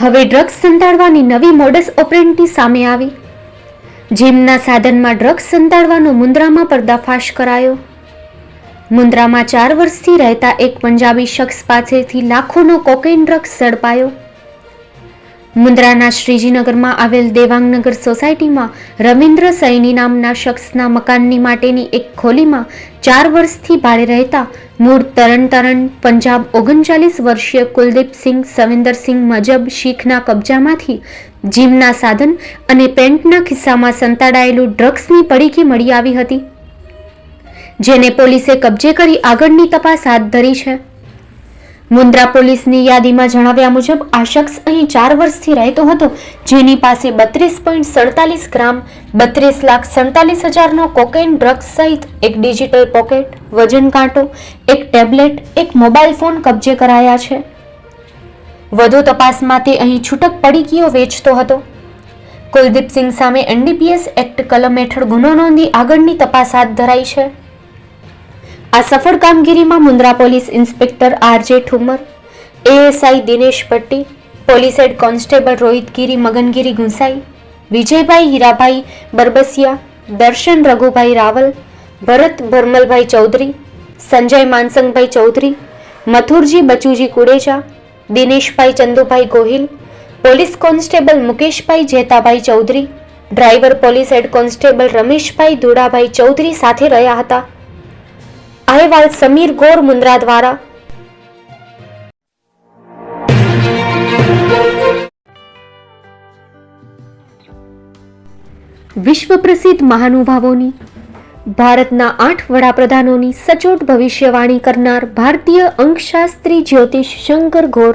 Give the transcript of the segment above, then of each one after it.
હવે ડ્રગ્સ સંતાડવાની નવી modus operandi સામે આવી. જીમના સાધનમાં ડ્રગ્સ સંતાડવાનો મુન્દ્રામાં પર્દાફાશ કરાયો. મુન્દ્રામાં ચાર વર્ષથી રહેતા એક પંજાબી શખ્સ પાસેથી લાખોનો કોકેન ડ્રગ્સ ઝડપાયો. મુન્દ્રાના શ્રીજીનગરમાં આવેલ દેવાંગનગર સોસાયટીમાં રવિન્દ્ર સૈની નામના શખ્સના મકાનની માટેની એક ખોલીમાં ચાર વર્ષથી ભાડે રહેતા મૂળ તરણ તરણ પંજાબ ઓગણચાલીસ વર્ષીય કુલદીપસિંહ સવિન્દરસિંહ મજબ, શીખના કબજામાંથી જીમના સાધન અને પેન્ટના ખિસ્સામાં સંતાડાયેલું ડ્રગ્સની પડીકી મળી આવી હતી, જેને પોલીસે કબજે કરી આગળની તપાસ હાથ ધરી છે. મુન્દ્રા પોલીસની યાદીમાં જણાવ્યા મુજબ, આ શખ્સ અહીં ચાર વર્ષથી રહેતો હતો, જેની પાસે બત્રીસ પોઈન્ટ સડતાલીસ ગ્રામ, બત્રીસ લાખ સડતાલીસ હજારનો કોકેન ડ્રગ્સ સહિત એક ડિજિટલ પોકેટ, વજન કાંટો, એક ટેબ્લેટ, એક મોબાઈલ ફોન કબજે કરાયા છે. વધુ તપાસમાં તે અહીં છૂટક પડીકીઓ વેચતો હતો. કુલદીપસિંહ સામે એનડીપીએસ એક્ટ કલમ હેઠળ ગુનો નોંધી આગળની તપાસ હાથ ધરાઈ છે. આ સફળ કામગીરીમાં Mundra police inspector RJ Thumar, ASI Dinesh Patti, police head constable Rohitgiri Magangiri Gunsai, Vijaybhai Hirabhai Barbasiya, Darshan Raghubhai Raval, Bharat Bharmalbhai Chaudhari, Sanjay Mansangbhai Chaudhari, Mathurji Bachuji Kudeja, Dineshbhai Chandubhai Gohil, police constable Mukeshbhai Jetabhai Chaudhari, driver police head constable Rameshbhai Dhudabhai Chaudhari સાથે રહ્યા હતા. અહેવાલ સમીર ગોર મુન્દ્રા દ્વારા. વિશ્વ પ્રસિદ્ધ મહાનુભાવોની, ભારતના આઠ વડાપ્રધાનોની સચોટ ભવિષ્યવાણી કરનાર ભારતીય અંકશાસ્ત્રી જ્યોતિષ શંકર ઘોર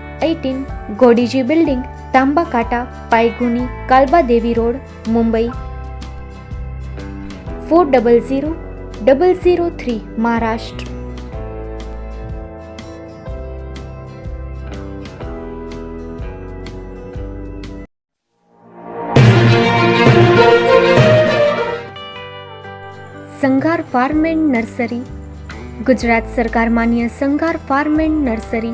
eighteen Godiji building Tambakata Paydhuni Kalba Devi road, Mumbai. Four double zero double zero three Maharashtra. Sanghar farm and nursery. Gujarat સરકાર માન્ય સંઘાર ફાર્મ એન્ડ નર્સરી